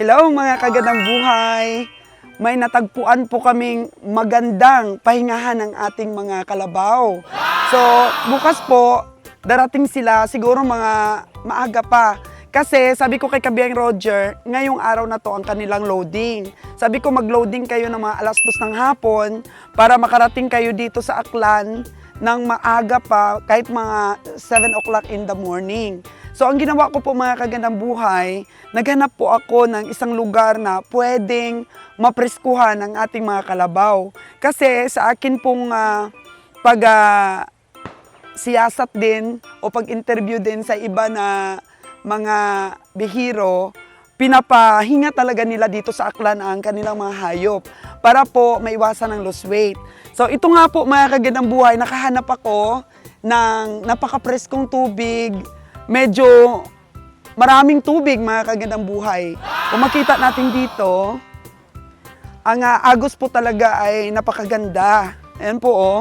Hello mga kagandang buhay! May natagpuan po kaming magandang pahingahan ng ating mga kalabaw. So, bukas po, darating sila siguro mga maaga pa. Kasi sabi ko kay Kabiyang Roger, ngayong araw na to ang kanilang loading. Sabi ko mag-loading kayo ng mga alas dos ng hapon para makarating kayo dito sa Aklan ng maaga pa, kahit mga 7 o'clock in the morning. So ang ginawa ko po mga kagandang buhay, naghanap po ako ng isang lugar na pwedeng mapreskuhan ang ating mga kalabaw. Kasi sa akin pong ah, pag ah, siyasat din o pag-interview din sa iba na mga bihiro, pinapahinga talaga nila dito sa Aklan ang kanilang mga hayop para po maiwasan ang loss weight. So ito nga po mga kagandang buhay, nakahanap ako ng napaka-preskong tubig, medyo maraming tubig mga kagandang buhay. Kung makita natin dito, ang ah, agos po talaga ay napakaganda. Ayan po oh.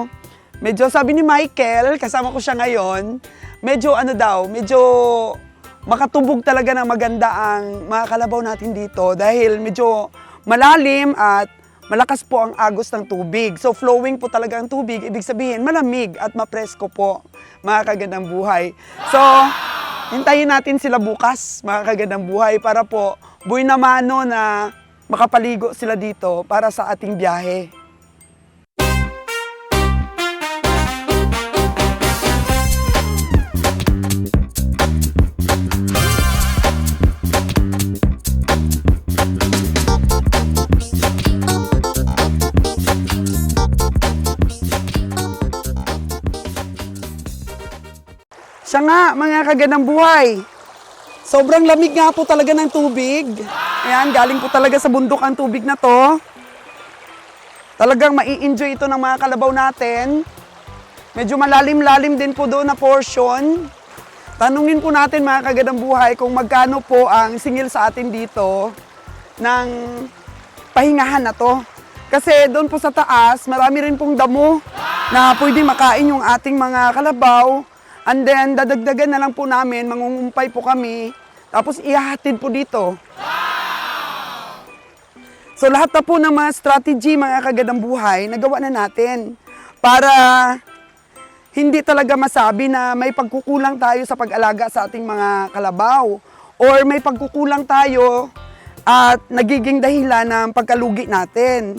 Medyo sabi ni Michael, kasama ko siya ngayon, medyo ano daw, medyo makatubog talaga ng maganda ang mga kalabaw natin dito dahil medyo malalim at malakas po ang agos ng tubig. So flowing po talaga ang tubig, ibig sabihin malamig at mapresko po mga kagandang buhay. So hintayin natin sila bukas mga kagandang buhay para po buhay na mano na makapaligo sila dito para sa ating biyahe. Nga, mga kagandang buhay. Sobrang lamig nga po talaga ng tubig. Ayan, galing po talaga sa bundok ang tubig na to. Talagang mai-enjoy ito ng mga kalabaw natin. Medyo malalim-lalim din po doon na portion. Tanungin po natin mga kagandang buhay kung magkano po ang singil sa atin dito ng pahingahan na to. Kasi doon po sa taas, marami rin pong damo na pwede makain yung ating mga kalabaw. And then, dadagdagan na lang po namin, mangungumpay po kami. Tapos ihahatid po dito. So lahat na po ng mga strategy, mga kagadang buhay, nagawa na natin. Para hindi talaga masabi na may pagkukulang tayo sa pag-alaga sa ating mga kalabaw. Or may pagkukulang tayo at nagiging dahilan ng pagkalugi natin.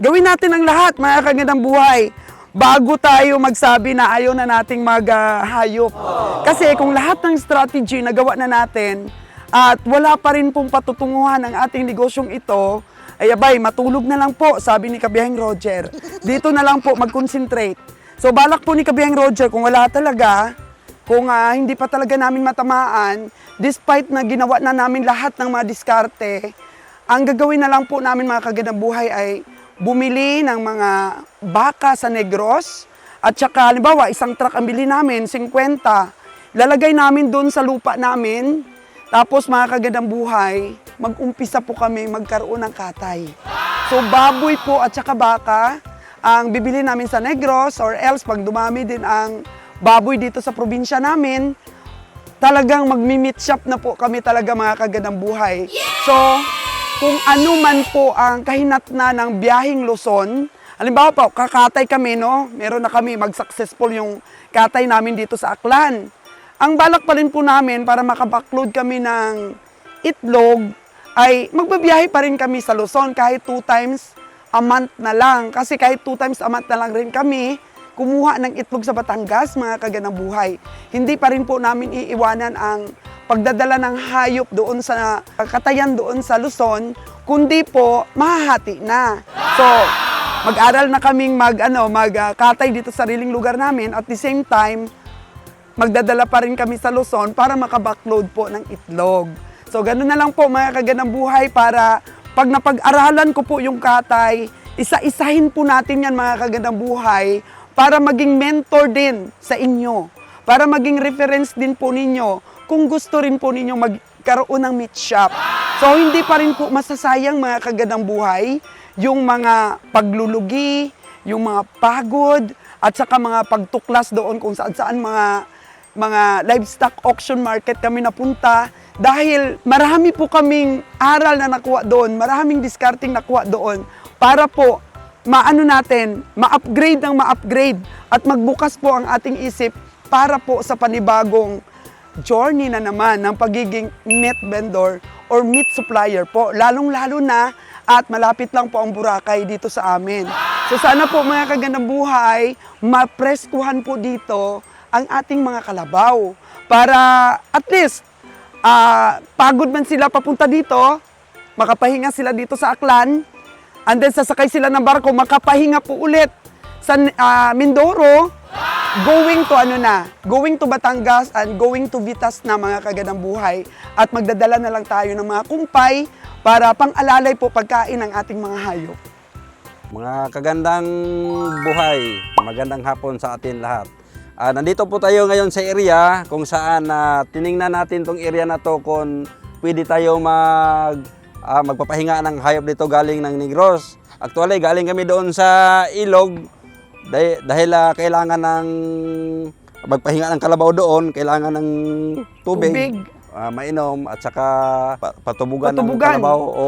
Gawin natin ang lahat, mga kagandang buhay, bago tayo magsabi na ayaw na nating maghayop. Kasi kung lahat ng strategy na gawa na natin at wala pa rin pong patutunguhan ang ating negosyong ito, ay abay, matulog na lang po, sabi ni Kabiyahing Roger. Dito na lang po mag-concentrate. So balak po ni Kabiyahing Roger, kung wala talaga, kung ah, hindi pa talaga namin matamaan, despite na ginawa na namin lahat ng mga diskarte, ang gagawin na lang po namin mga kagandang buhay ay bumili ng mga baka sa Negros at saka halimbawa isang truck ang bili namin, 50. Lalagay namin doon sa lupa namin. Tapos mga kagandang buhay, mag-umpisa po kami magkaroon ng katay. So baboy po at saka baka ang bibili namin sa Negros or else pag dumami din ang baboy dito sa probinsya namin, talagang magmi-meat shop na po kami talaga mga kagandang buhay. So, kung ano man po ang kahinatna ng biyahing Luzon, halimbawa po, kakatay kami, no? Meron na kami, mag-successful yung katay namin dito sa Aklan. Ang balak pa rin po namin para makabackload kami ng itlog, ay magbabiyahe pa rin kami sa Luzon kahit two times a month na lang. Kasi kahit two times a month na lang rin kami, kumuha ng itlog sa Batangas, mga kaganang buhay. Hindi pa rin po namin iiwanan ang pagdadala ng hayop doon sa katayan doon sa Luzon, kundi po mahahati na. So, mag-aral na kaming mag ano, magkatay dito sa sariling lugar namin at the same time magdadala pa rin kami sa Luzon para makabackload po ng itlog. So, ganun na lang po mga kaganang buhay para pag napag-aralan ko po yung katay, isa-isahin po natin yan mga kagandang buhay para maging mentor din sa inyo. Para maging reference din po ninyo kung gusto rin po ninyo magkaroon ng meat shop. So hindi pa rin po masasayang mga kagandang buhay yung mga paglulugi, yung mga pagod, at saka mga pagtuklas doon kung saan saan mga mga livestock auction market kami napunta Dahil marami po kaming aral na nakuha doon, maraming discarding nakuha doon para po maano natin, ma-upgrade ng ma-upgrade at magbukas po ang ating isip para po sa panibagong journey na naman ng pagiging meat vendor or meat supplier po. Lalong-lalo na at malapit lang po ang Boracay dito sa amin. So sana po mga kagandang buhay, mapreskuhan po dito ang ating mga kalabaw para at least ah, pagod man sila papunta dito, makapahinga sila dito sa Aklan, and then sasakay sila ng barko, makapahinga po ulit sa ah, Mindoro, going to ano na, going to Batangas and going to Vitas na mga kagandang buhay at magdadala na lang tayo ng mga kumpay para pang-alalay po pagkain ng ating mga hayop. Mga kagandang buhay, magandang hapon sa atin lahat. Ah, nandito po tayo ngayon sa area kung saan na tiningnan natin tong area na to kung pwede tayo mag ah, magpapahinga ng hayop dito galing ng Negros. Actually, galing kami doon sa ilog dahil, dahil ah, kailangan ng magpahinga ng kalabaw doon, kailangan ng tubig, Tubig. ah, mainom at saka pa- patubugan, Patubugan. ng kalabaw. O,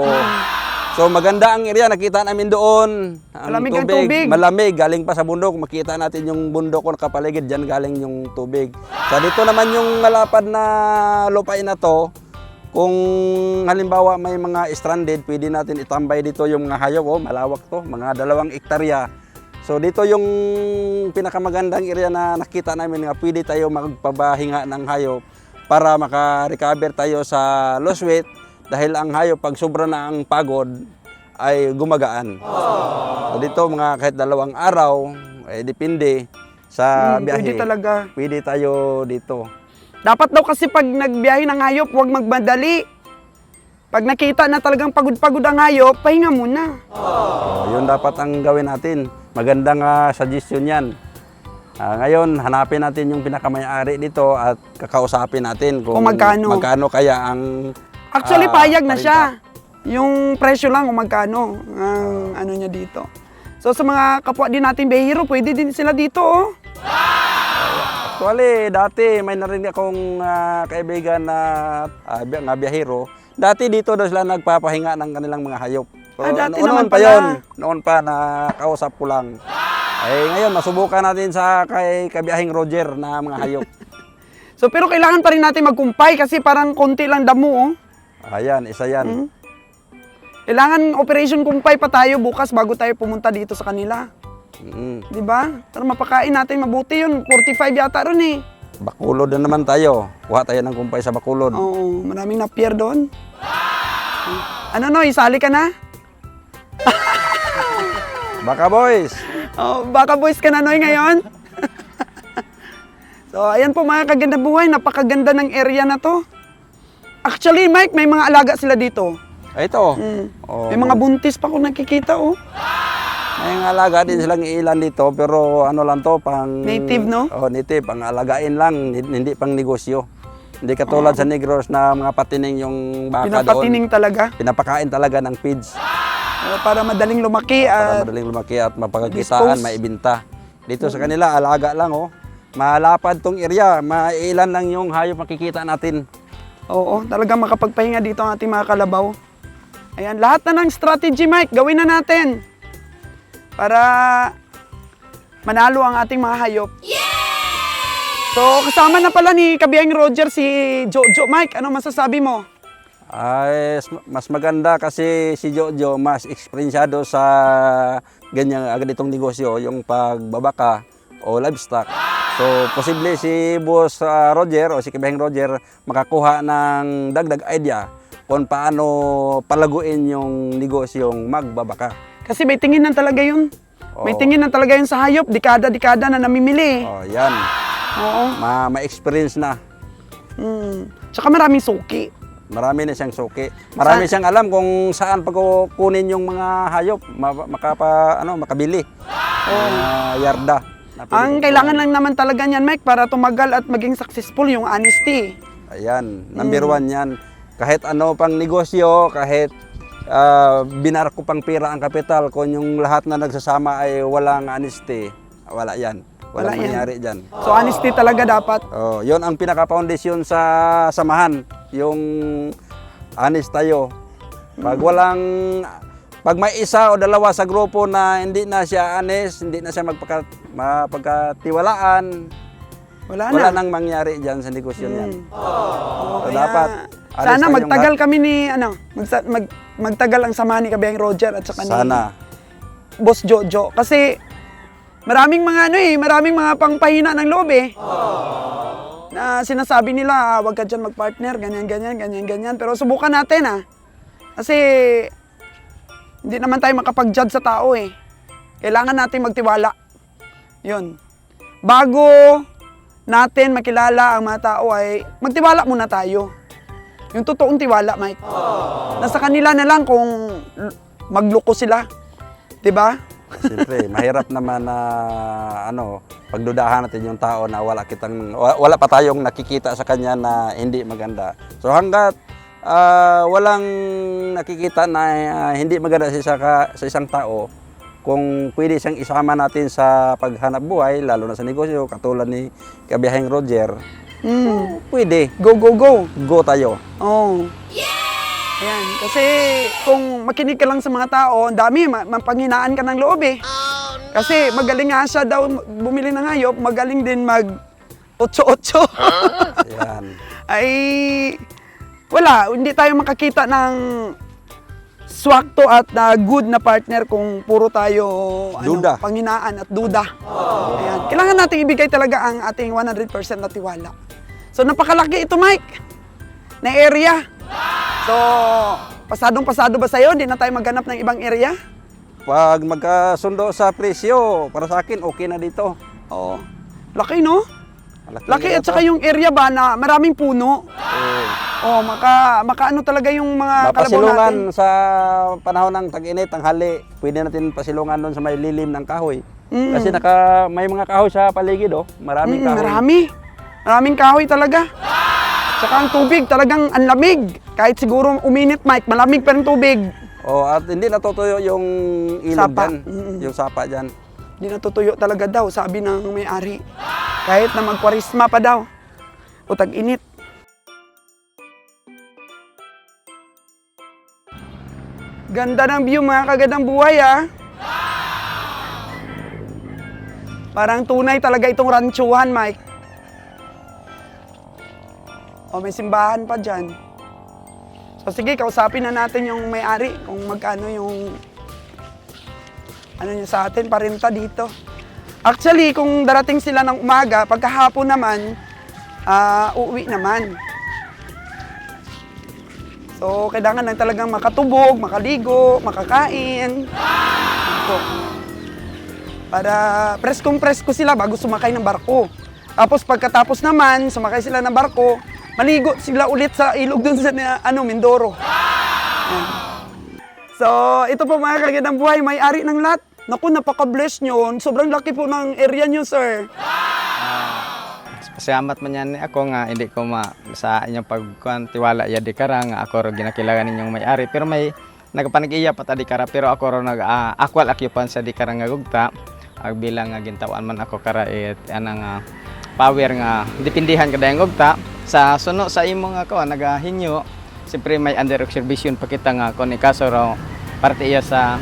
So maganda ang area, nakita namin doon. Ang Malamig ang tubig. Malamig, galing pa sa bundok. Makita natin yung bundok ko nakapaligid, dyan galing yung tubig. So dito naman yung malapad na lupain na to, kung halimbawa may mga stranded, pwede natin itambay dito yung mga hayop. Oh, malawak to, mga dalawang ektarya. So dito yung pinakamagandang area na nakita namin nga pwede tayo magpabahinga ng hayop para maka-recover tayo sa loss weight dahil ang hayop pag sobra na ang pagod ay gumagaan. So dito mga kahit dalawang araw, eh, depende sa Hmm, biyahe. pwede talaga. Pwede tayo dito. Dapat daw kasi pag nagbiyahe ng hayop, huwag magmadali. Pag nakita na talagang pagod-pagod ang hayop, pahinga muna. Oh, yun dapat ang gawin natin. Magandang ah, suggestion yan. Ah, ngayon, hanapin natin yung pinakamayari dito at kakausapin natin kung, Kung magkano. magkano kaya ang Actually, ah, payag na siya. Yung presyo lang kung magkano ang ano niya dito. So sa mga kapwa din natin behiro, pwede din sila dito oh. Actually, dati may narinig akong ah, kaibigan na uh, nga biyahero. Dati dito daw sila nagpapahinga ng kanilang mga hayop. So, Ah, dati noon, naman pa yun. Noon pa na kausap ko lang. Eh ngayon, masubukan natin sa kay kabiyahing Roger na mga hayop. So pero kailangan pa rin natin magkumpay kasi parang konti lang damo oh. Ayan, isa yan. Hmm? Kailangan operation kumpay pa tayo bukas bago tayo pumunta dito sa kanila. Mm. 'Di ba? Para mapakain natin mabuti yun. 45 yata ron eh. Bakulod na naman tayo. Kuha tayo ng kumpay sa Bakulod. Oo, maraming na-pier doon. Ano no, isali ka na? Baka boys! Oh, baka boys ka na Noy ngayon. so, ayan po mga kaganda buhay, napakaganda ng area na to. Actually, Mike, may mga alaga sila dito. Ay, ito. Mm. Oh, May mga buntis pa kung nakikita, oh. May mga alaga din silang ilan dito pero ano lang to pang Native, no? Oh, native pang alagain lang, hindi, pang negosyo. Hindi katulad sa Negros na mga patining yung baka Pinapatining talaga. doon. Pinapakain talaga ng feeds Oh, para madaling lumaki para at madaling lumaki at mapagkitaan, dispose. maibinta. Dito sa kanila alaga lang oh. Malapad tong area, mailan lang yung hayop makikita natin. oo, talagang makapagpahinga dito ang ating mga kalabaw. Ayan, lahat na ng strategy, Mike, gawin na natin. Para manalo ang ating mga hayop. So, kasama na pala ni Kabiyang Roger si Jojo. Mike, ano masasabi mo? Ay, mas maganda kasi si Jojo mas eksperyensado sa ganyan agad itong negosyo, yung pagbabaka o livestock. So, posible si Boss ah, Roger o si Kabeheng Roger makakuha ng dagdag idea kung paano palaguin yung negosyong magbabaka. Kasi may tingin na talaga yun. May Oo. tingin na talaga yun sa hayop. Dekada-dekada na namimili. Oh, yan. Oo. Ma ma-experience na. Mm. Tsaka maraming suki. Marami na siyang suki. Marami siyang alam kung saan pagkukunin yung mga hayop, ma- makapa ano, makabili. Mga yarda. Ang kailangan lang naman talaga niyan, Mike, para tumagal at maging successful yung honesty. Ayan, number one yan. Kahit ano pang negosyo, kahit ah, binarko pang pera ang kapital, kung yung lahat na nagsasama ay walang honesty, wala yan. Wala Walang yan. mangyari dyan. So honesty talaga dapat. Oh, yon ang pinaka-foundation sa samahan, yung honest tayo. Pag walang pag may isa o dalawa sa grupo na hindi na siya honest, hindi na siya magpaka, mapagkatiwalaan, Wala na. wala nang mangyari diyan sa negosyo niyan. Mm. So, Kaya, dapat honest sana tayong magtagal kami ni ano, magsa- mag, magtagal ang samahan ni Kabeng Roger at saka Sana. ni Boss Jojo kasi maraming mga ano eh, maraming mga pangpahina ng loob eh. Na sinasabi nila, ah, wag ka dyan mag-partner, ganyan, ganyan, ganyan, ganyan. Pero subukan natin ah. Kasi hindi naman tayo makapag-judge sa tao eh. Kailangan natin magtiwala. Yun. Bago natin makilala ang mga tao ay magtiwala muna tayo. Yung totoong tiwala, Mike. Nasa kanila na lang kung magloko sila. 'Di ba? Siyempre, mahirap naman na ano, pagdudahan natin yung tao na wala kitang wa- wala pa tayong nakikita sa kanya na hindi maganda. So hangga't ah, walang nakikita na ah, hindi maganda sa, isa ka- sa isang tao, kung pwede siyang isama natin sa paghanap buhay, lalo na sa negosyo, katulad ni Kabiyaheng Roger, Mm. pwede, Go, go, go. go tayo. Oh. Ayan. Kasi kung makinig ka lang sa mga tao, ang dami, ma- mapanghinaan ka ng loob eh. Kasi magaling nga siya daw bumili ng hayop, magaling din mag 8-8. Yan. ay wala, hindi tayo makakita ng swakto at na good na partner kung puro tayo Duda. ano, panghinaan at duda. Ayan. Kailangan nating ibigay talaga ang ating 100% na tiwala. So napakalaki ito, Mike, na area. So, pasadong pasado ba sa'yo? Hindi na tayo maghanap ng ibang area? Pag magkasundo sa presyo, para sa akin, okay na dito. Oo. Laki, no? Laki na at saka yung area ba na maraming puno. Oo. Oh, maka makaano talaga yung mga kalabaw natin. Mapasilungan sa panahon ng tag-init, tanghali, pwede natin pasilungan doon sa may lilim ng kahoy. Mm. Kasi naka, may mga kahoy sa paligid, oh. Maraming Mm, kahoy. marami. Maraming kahoy talaga. Tsaka ang tubig talagang ang lamig. Kahit siguro uminit, Mike, malamig pa rin tubig. Oh, at hindi natutuyo yung ilog Sapa. dyan. Mm. Yung sapa dyan. Hindi natutuyo talaga daw, sabi ng may-ari. Kahit na magkwarisma pa daw. O tag-init. Ganda ng view mga kagandang buhay ah. Parang tunay talaga itong ranchuhan, Mike. O may simbahan pa dyan. So sige, kausapin na natin yung may-ari kung magkano yung ano niya sa atin, parinta dito. Actually, kung darating sila ng umaga, pagkahapon naman, ah uuwi naman. So, kailangan lang talagang makatubog, makaligo, makakain. Ito. Para preskong-presko sila bago sumakay ng barko. Tapos pagkatapos naman, sumakay sila ng barko, maligo sila ulit sa ilog dun sa ano, Mindoro. So, ito po mga kagandang buhay, may-ari ng lahat. Naku, napaka-bless nyo. Sobrang laki po ng area nyo, sir. Pasalamat man yan ako nga hindi ko ma sa inyong pagkuan tiwala ya di kara nga ako ro ginakilangan ninyong may-ari pero may nagapanag-iya pa ta di kara pero ako ro nag uh, akwal occupant sa di kara nga gugta ag bilang nga gintawan man ako kara it ana nga power nga dipindihan kada yung gugta sa suno sa imo nga ko nagahinyo siyempre may under observation pa kita nga kun ikaso raw parte iya sa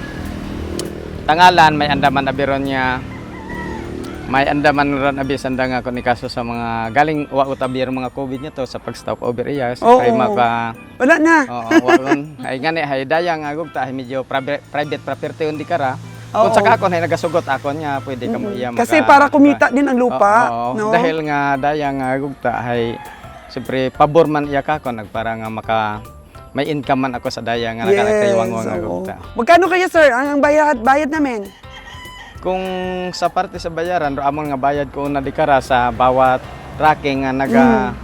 tangalan may andaman na biron niya may andaman ron abis anda nga kung ikaso sa mga galing wa utabir mga covid niya to sa pag-stop over iya sa Oo. pre maka Wala na. oo wa ron ay ngani hay daya nga gugta medyo private, private property undi kara Oo. kung saka ako ay nagasugot ako niya pwede ka mo iya maka Kasi para kumita din ang lupa. Oo, no? dahil nga daya nga gugta ay siyempre pabor man iya ka ko nagpara nga maka may income man ako sa daya nga nakalagtaywang nga oo. gugta Magkano kaya, sir, ang ang bayad, bayad namin? Kung sa parte sa bayaran, amon nga bayad ko una di kara sa bawat tracking nga naga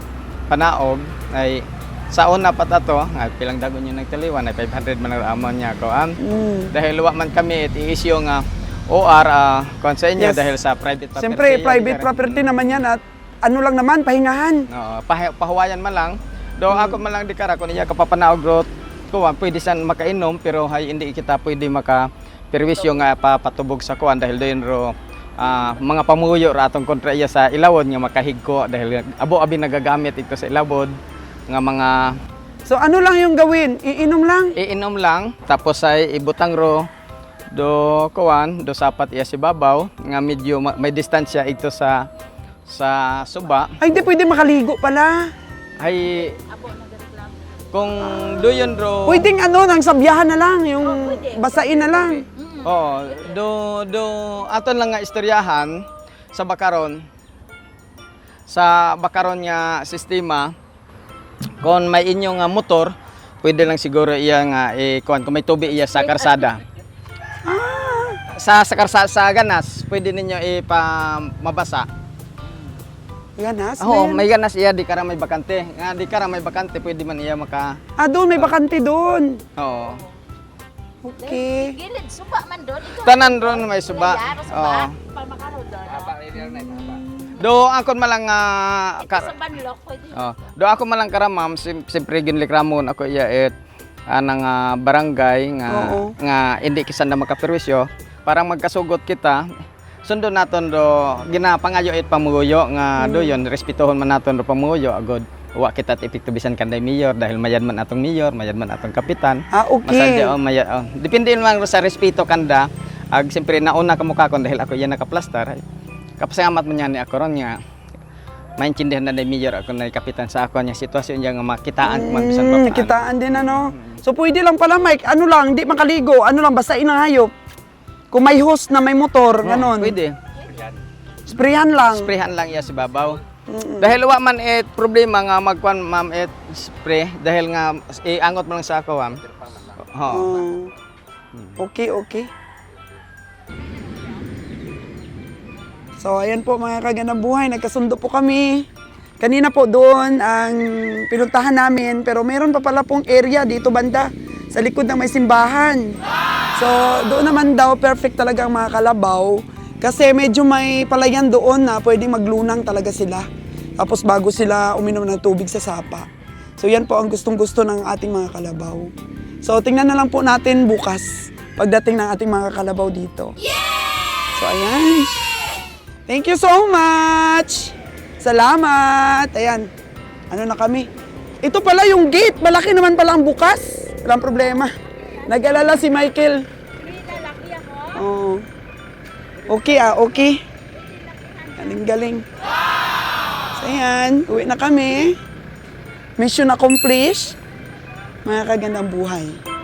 panaog ay sa una pa tato, nga pilang dagon yung nagtaliwan ay 500 man ang amon niya ko an. Mm. Dahil wa man kami iti-issue nga OR uh, sa inyo Yes. dahil sa private property. Siyempre, private property naman yan at ano lang naman, pahingahan. Oo, pah- pahuwayan man lang. Do ako man lang di kara kun iya ka papanaog ro kuwan pwede san makainom pero hay hindi kita pwede maka perwisyo nga papatubog sa kuwan dahil doon ro ah, mga pamuyo ra atong kontra iya sa ilawod nga makahigko dahil abo abi nagagamit ito sa ilawod nga mga So ano lang yung gawin? Iinom lang? iinom lang tapos ay ibutang ro do kuwan do sapat iya si babaw nga medyo ma- may distansya ito sa sa suba Ay, hindi pwede makaligo pala. ay kung doyon ro Pwedeng ano, nang sabyahan na lang, yung basain na lang. Oo, do do aton lang nga istoryahan sa bakaron sa bakaron nga sistema kung may inyong nga motor pwede lang siguro iya nga eh, kung may tubig iya sa karsada. Sa sa karsada sa ganas pwede ninyo ipa mabasa. Ganas? Oo, yan. may ganas iya di kara may bakante. Nga di kara may bakante pwede man iya maka Ah, doon, may bakante doon. Oo. Okay. Gilid, suba man doon. Ito, Tanan ron may suba. Yaro, suba. Oo. Palmakaro doon. Do akon malang nga ka, Sa banlok, pwede. Oh, do ako malang karamam, sim, siyempre ginlikramon ako iya et anang ah, barangay nga Oo. nga hindi kisan na makaperwisyo para magkasugot kita. Sundo naton do ginapangayo et pamuyo nga do yon respetuhon man naton do pamuyo agod wa kita epekto bisan kanday mayor dahil mayad man atong mayor, mayad man atong kapitan. Ah, okay. Masadya oh, maya, oh. Depende man sa respeto kanda. Ag siyempre nauna ka mukha kon dahil ako yan nakaplastar. Kapasalamat mo niya ni ako ron nga maintindihan na ni mayor ako na kapitan sa ako niya sitwasyon niya nga makitaan ko man bisan Mm, pa nakitaan din ano. So pwede lang pala Mike, ano lang, di makaligo, ano lang, basain ang hayop. Kung may host na may motor, ganon. Pwede. Sprayan lang. Sprayhan lang iya si babaw. Dahil wa man et problema nga magkuan ma'am et spray dahil nga iangot mo lang sa ako ma'am. Oo. Oh. Okay, okay. So, ayan po mga kagandang buhay, nagkasundo po kami. Kanina po doon ang pinuntahan namin, pero meron pa pala pong area dito banda, sa likod ng may simbahan. So, doon naman daw, perfect talaga ang mga kalabaw. Kasi medyo may palayan doon na pwedeng maglunang talaga sila. Tapos bago sila uminom ng tubig sa sapa. So yan po ang gustong-gusto ng ating mga kalabaw. So tingnan na lang po natin bukas pagdating ng ating mga kalabaw dito. So ayan. Thank you so much! Salamat! Ayan. Ano na kami? Ito pala yung gate. Malaki naman pala ang bukas. Walang problema. Nag-alala si Michael. Oo. Okay ah, okay. Galing-galing. So ayan, uwi na kami. Mission accomplished. Mga kagandang buhay.